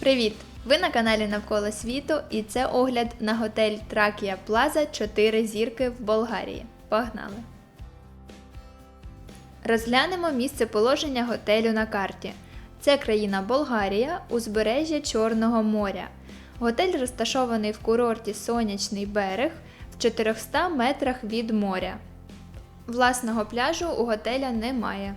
Привіт! Ви на каналі Навколо світу і це огляд на готель Тракія Плаза 4 зірки в Болгарії. Погнали! Розглянемо місце положення готелю на карті. Це країна Болгарія, узбережжя Чорного моря. Готель розташований в курорті Сонячний берег в 400 метрах від моря. Власного пляжу у готеля немає.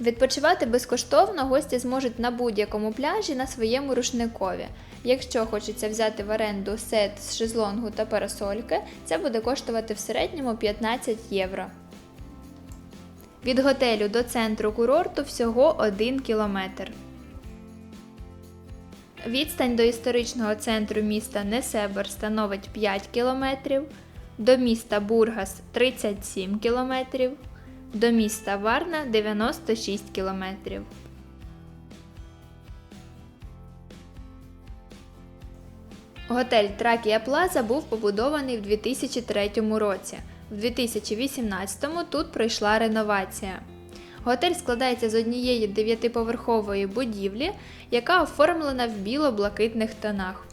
Відпочивати безкоштовно гості зможуть на будь-якому пляжі на своєму рушникові. Якщо хочеться взяти в оренду сет з шезлонгу та парасольки, це буде коштувати в середньому 15 євро. Від готелю до центру курорту всього 1 кілометр. Відстань до історичного центру міста Несебер становить 5 кілометрів, до міста Бургас 37 кілометрів, до міста Варна 96 кілометрів. Готель Тракія Плаза був побудований в 2003 році. В 2018 тут пройшла реновація. Готель складається з однієї дев'ятиповерхової будівлі, яка оформлена в біло-блакитних тонах.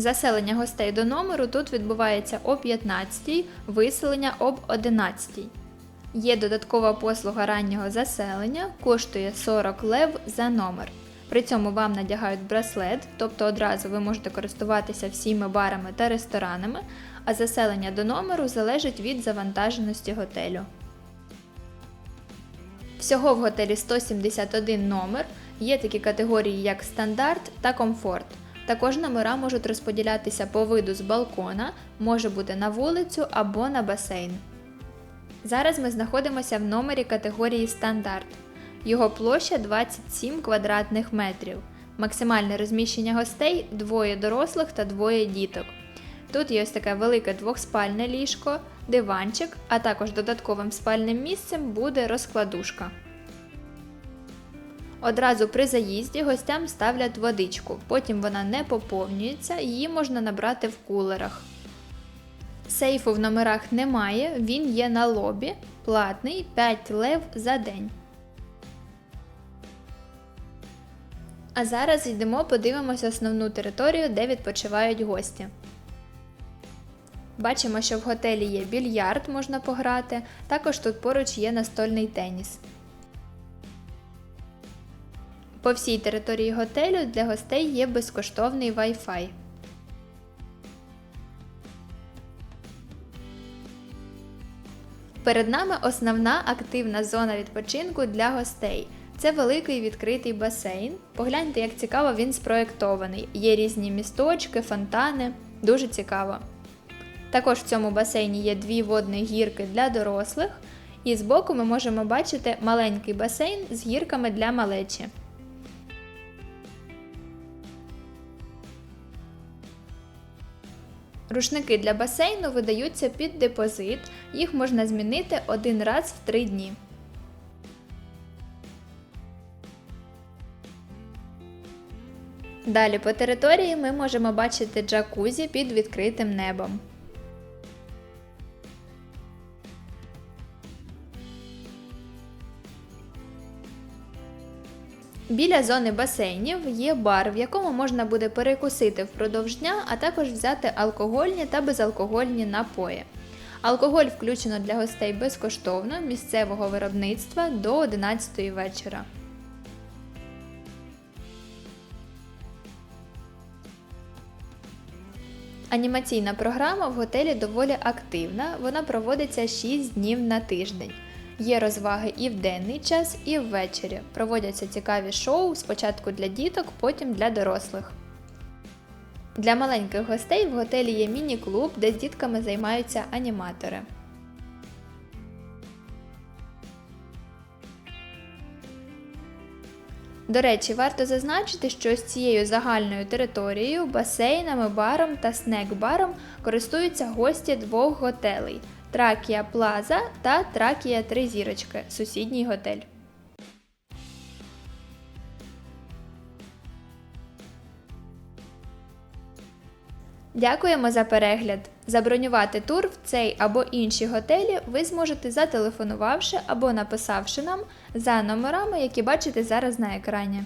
Заселення гостей до номеру тут відбувається о 15, виселення об 11. Є додаткова послуга раннього заселення, коштує 40 лев за номер. При цьому вам надягають браслет, тобто одразу ви можете користуватися всіми барами та ресторанами, а заселення до номеру залежить від завантаженості готелю. Всього в готелі 171 номер, є такі категорії, як стандарт та комфорт. Також номера можуть розподілятися по виду з балкона, може бути на вулицю або на басейн. Зараз ми знаходимося в номері категорії стандарт. Його площа 27 квадратних метрів. Максимальне розміщення гостей двоє дорослих та двоє діток. Тут є ось таке велике двохспальне ліжко, диванчик, а також додатковим спальним місцем буде розкладушка. Одразу при заїзді гостям ставлять водичку, потім вона не поповнюється, її можна набрати в кулерах. Сейфу в номерах немає, він є на лобі, платний 5 лев за день. А зараз йдемо подивимося основну територію, де відпочивають гості. Бачимо, що в готелі є більярд, можна пограти, також тут поруч є настольний теніс. По всій території готелю для гостей є безкоштовний Wi-Fi. Перед нами основна активна зона відпочинку для гостей. Це великий відкритий басейн. Погляньте, як цікаво він спроєктований. Є різні місточки, фонтани. Дуже цікаво. Також в цьому басейні є дві водні гірки для дорослих, і збоку ми можемо бачити маленький басейн з гірками для малечі. Рушники для басейну видаються під депозит, їх можна змінити один раз в три дні. Далі по території ми можемо бачити джакузі під відкритим небом. Біля зони басейнів є бар, в якому можна буде перекусити впродовж дня, а також взяти алкогольні та безалкогольні напої. Алкоголь включено для гостей безкоштовно місцевого виробництва до 11 вечора. Анімаційна програма в готелі доволі активна, вона проводиться 6 днів на тиждень. Є розваги і в денний час, і ввечері. Проводяться цікаві шоу спочатку для діток, потім для дорослих. Для маленьких гостей в готелі є міні-клуб, де з дітками займаються аніматори. До речі, варто зазначити, що з цією загальною територією, басейнами, баром та снек-баром користуються гості двох готелей Тракія Плаза та Тракія Три зірочки сусідній готель. Дякуємо за перегляд! Забронювати тур в цей або інші готелі ви зможете зателефонувавши або написавши нам за номерами, які бачите зараз на екрані.